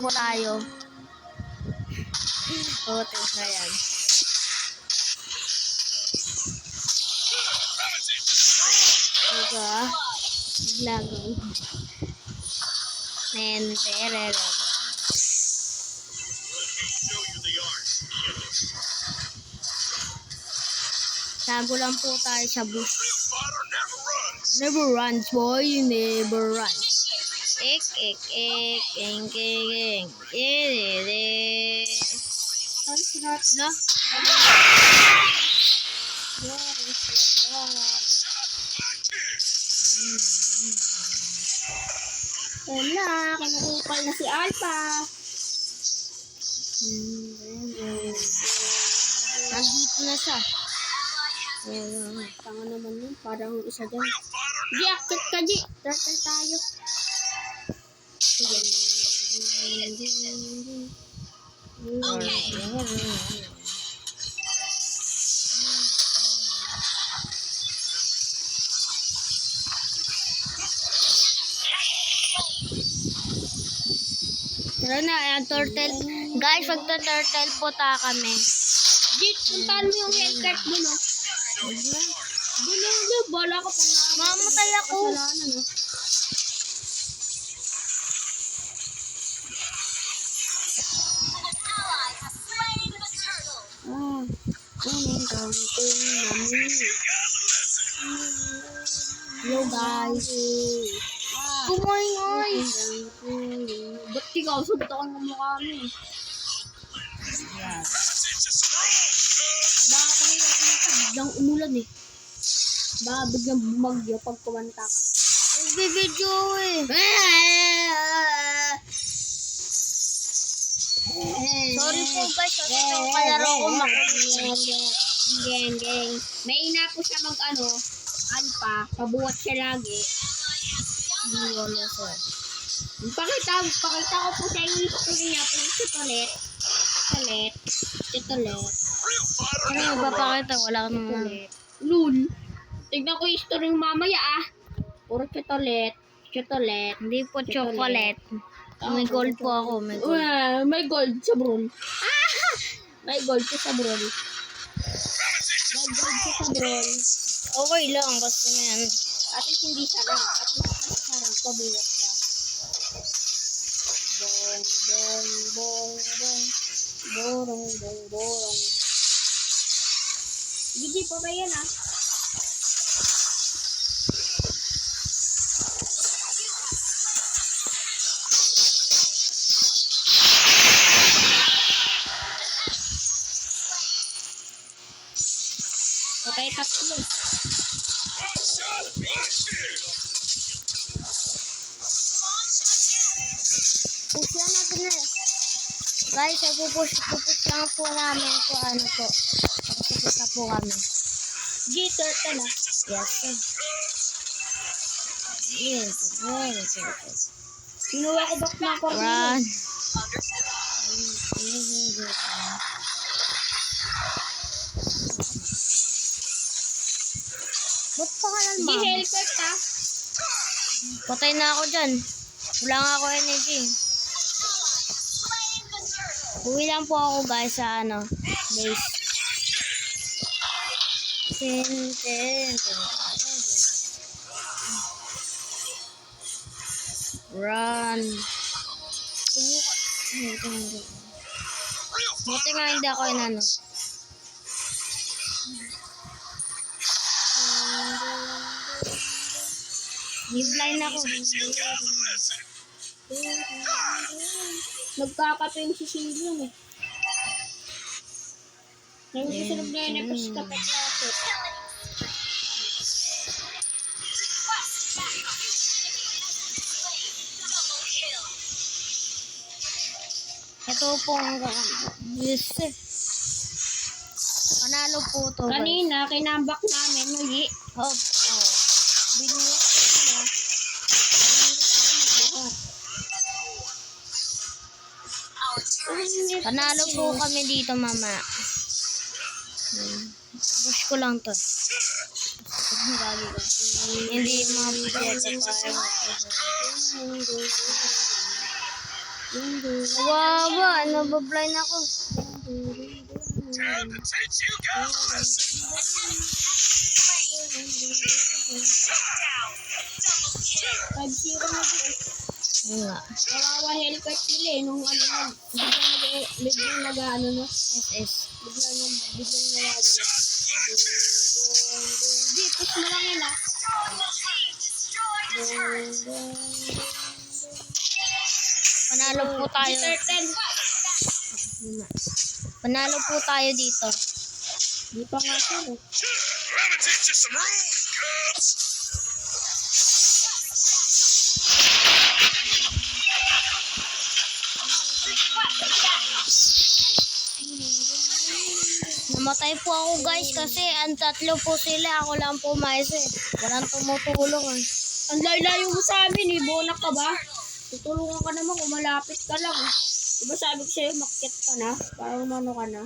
mo tayo. Oo, thanks na yan. Ah. Naglagaw. Men, pero. Tago lang po tayo sa bush. Never runs, boy. You never runs. Ik, ing, ing, ing. Eh, eh, eh. No? Wala, kinukupal na si Alpha. Nandito na siya. Wala, tanga naman yun. Parang isa dyan. Di, akit ka, Di. Turtle tayo. Sige. Tara na, ayan, turtle. Guys, magta-turtle po ta kami. Di, puntahan mo yung haircut mo, no? Lang, di. Bala ka pang. Mamatay ako. Kasalanan, no? Kaunting namin. Hello, guys. Kumoy, ngoy. Ba't ikaw? Suntok ang mukha mo. eh. Baka pag ikaw biglang umulan eh. Baka biglang bumagyo pag kumanta ka. Nagbibideo eh. Sorry po guys, kasi yung kalaro ko makulit. Geng, geng. May ina po siya mag ano, alpa, pabuhat siya lagi. Wala sir. Pakita, pakita ko po sa inyo yung story niya po yung tutulit. Tutulit. Tutulit. Ano yung papakita? Wala ka naman. Lul. Tignan ko yung story ng mamaya ah. Puro tutulit. Tutulit. Hindi po chocolate. May gold po ako. May gold. Uh, may gold sa bron. Ah! May gold sa bron. Sa. Okay lang. Basta na yan. At least hindi sarang. At least sarang. Pabuhat ka. Bong, bong, bong, bong. Borong, bong, borong. Gigi pa ba yan ah? Okay, tatlo. Push na natin na. Guys, ay pupush, pupush lang po namin po ano po. Pupush na po kami. G, turtle ah. Yes, sir. Yes, very good. Kinuha ko back na kornel. Run. Ba't pa ka lang, G, ma'am? helpet ah. Patay na ako dyan. Wala nga ako energy. Uwi lang po ako guys sa ano, base. Tin, tin, tin. Run. Buti nga hindi ako inano. May blind ako. Nagkakape yung sisilyo eh. Yung susunod na yun, tapos kape klase. Ito po ang yes eh. Panalo po to. Kanina, kinambak namin, nuyi. Oh, oh. Binuhat Panalo po kami dito mama. Hmm. Push ko lang to. Hindi ko pa. Kawawa, nabablind ako. zero na po. Yun nga. Kawawa Hellcat sila eh. Nung ano na, biglang nag, biglang nag, ano no, SS. biglang nag, biglang dun, dun. Di, push mo lang yun ah. Panalo po tayo. Panalo po tayo dito. Di pa nga sir eh. Let me teach you some rules, cubs. Namatay po ako guys kasi ang tatlo po sila. Ako lang po mais eh. Walang tumutulong eh. Ang layo mo sa amin eh. Bonak ka ba? Tutulungan ka naman kung malapit ka lang eh. Diba sabi ko sa'yo, makyat ka na? Parang umano ka na?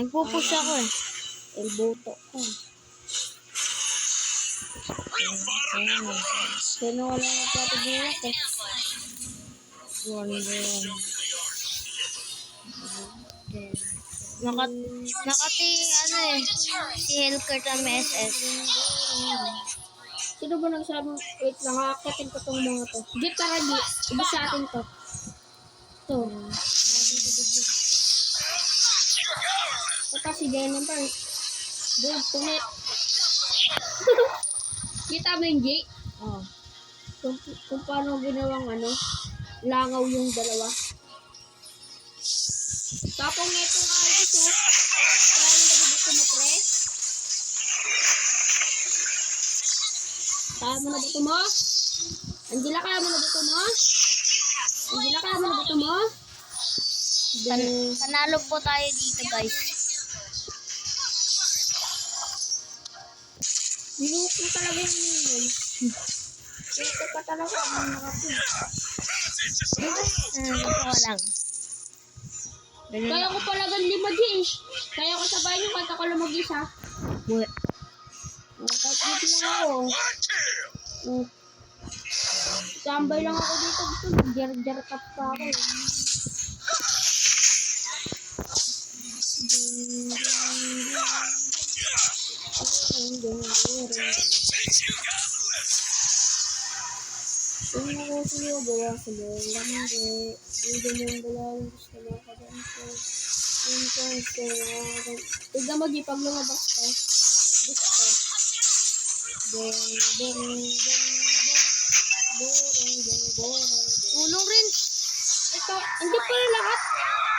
Nagpupush ako eh. Elboto ka. Real never runs. Kaya na wala na patigulat eh. One, one. Nakat, nakati, ano eh, si Helkert ang SS. Sino ba nagsabi, wait lang, haakatin ko tong mga to. Di, tara di. Iba sa atin to. To. Ito si Jennifer. Boom, punit. Kita mo yung Jay? Oh. Kung, kung paano ginawang ano, langaw yung dalawa. Tapong itong Alvis, oh. Kaya yung nabibig ko mo, pre. Kaya mo na ba ito mo? Angela, kaya mo na ba ito mo? Angela, kaya mo na ba ito mo? Pan, panalo po tayo dito guys. Niluko talaga yung yun. Ito pa talaga ang ito ko lang. Kaya ko pala gan lima di eh. Kaya ko sabay yung kanta ko lang mag-isa. Kahit dito lang ako. Tambay lang ako dito. Gusto mag-jar-jar cup pa ako. eh. Bawa sa buong lambo. Hindi mo yung dalawang gusto mo ka dyan ko. Yung konse, Tignan mo, di pag lumabas ko. Gusto. Ding, ding, ding, ding. Borong, ding, borong, ding. Rin. Ito, hindi pala lahat.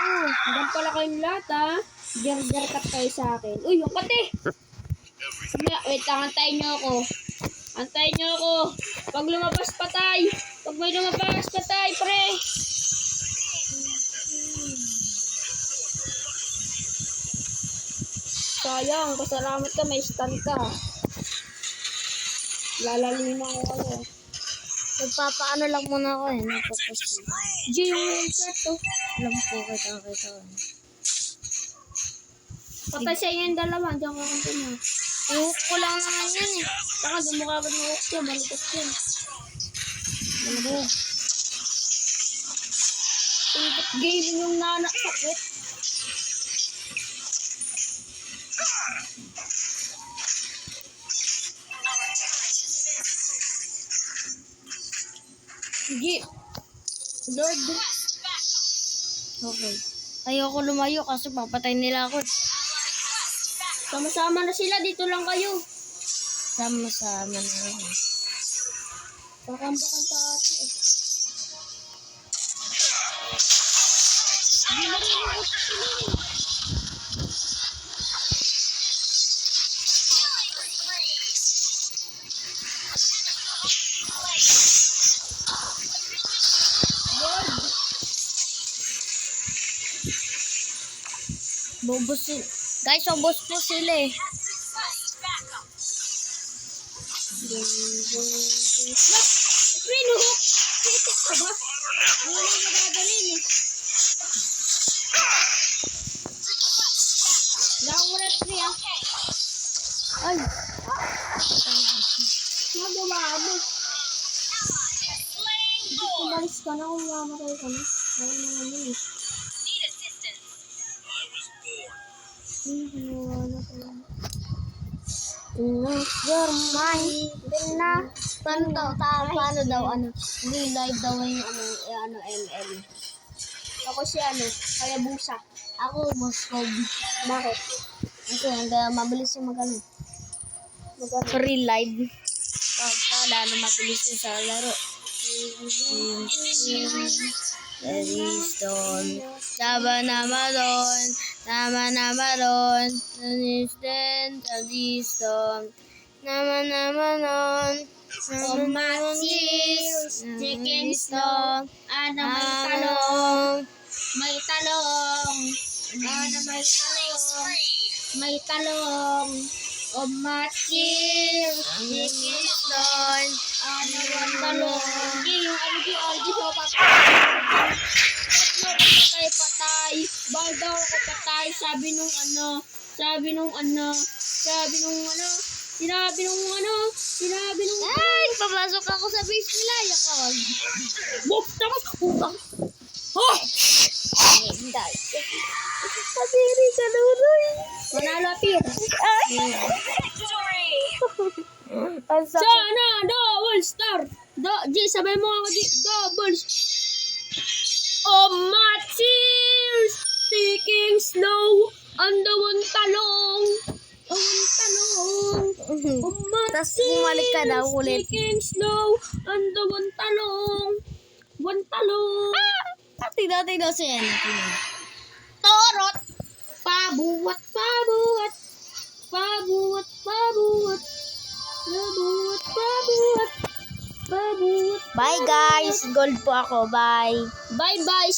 Oh, hanggang pala kayong lahat, ha? Jar-jar cut kayo sa akin. Uy, yung! Sige, wait lang, antayin nyo ako. Antayin nyo ako. Pag lumabas, patay. Pag may lumabas, patay, pre. Sayang, pasalamat ka, may stand ka. Lalaliman ko kayo. Nagpapaano lang muna ako eh. Nagpapush. G, yung headset, oh. Alam po kita kita. Patay sa yung dalawa, diyan ka kung na. Ihook ko lang naman yan eh. Saka mo kagad ng hook yan, balikat yan. Ano Input gaming yung nana sakit. Sige. Lord, Okay. Ayoko lumayo kasi papatay nila ako. Sama-sama na sila. Dito lang kayo. Sama-sama na. Pakambakan pa ata eh. Hindi na rin yung hook sila eh. Guys, ubos po sila eh. Green hook? Titik ka ba? Wala nang magagalin eh. Wala akong referee ah. Ay. Magawa mo. Hindi ko malis ka na kung mamatay ka na. Ayaw naman yun eh. Your mind. Din na. Paano daw? Ta, paano daw? Ano? Live daw yung ano, eh, ano, ML. Ako si ano, kaya busa. Ako, Moscow. Bakit? Kasi hanggang mabilis yung mag-ano. Magano? Free live. Pagka lalo mabilis yung sa laro. Redstone. Tama naman doon. Tama naman doon. Redstone. Redstone. Nama naman doon. Tomatis, chicken stock, ano may talong, may talong, ano may talong, may talong, tomatis, chicken stock, ano may talong. Yung ano Aldi, so patay. Patay, patay. Bawal daw ako patay, sabi nung ano, sabi nung ano, sabi nung ano, sinabi nung ano, sinabi nung Ay! Papasok ako sa base nila. Yak ako. Wop! Tapos utang. Oh! Hindi. Kadiri ka nunoy. Manalo apir. Ay! Ang sakit. Sana double star. Do, G, sabay mo ako G. Tapos bumalik ka daw ulit. Taking slow. The one talong. One talong. Tino, tino siya. Tino. Torot. Pabuwat, pabuwat. Pabuwat, pabuwat. Pabuwat, pabuwat. Pabuwat. Bye guys. Gold po ako. Bye. Bye-bye.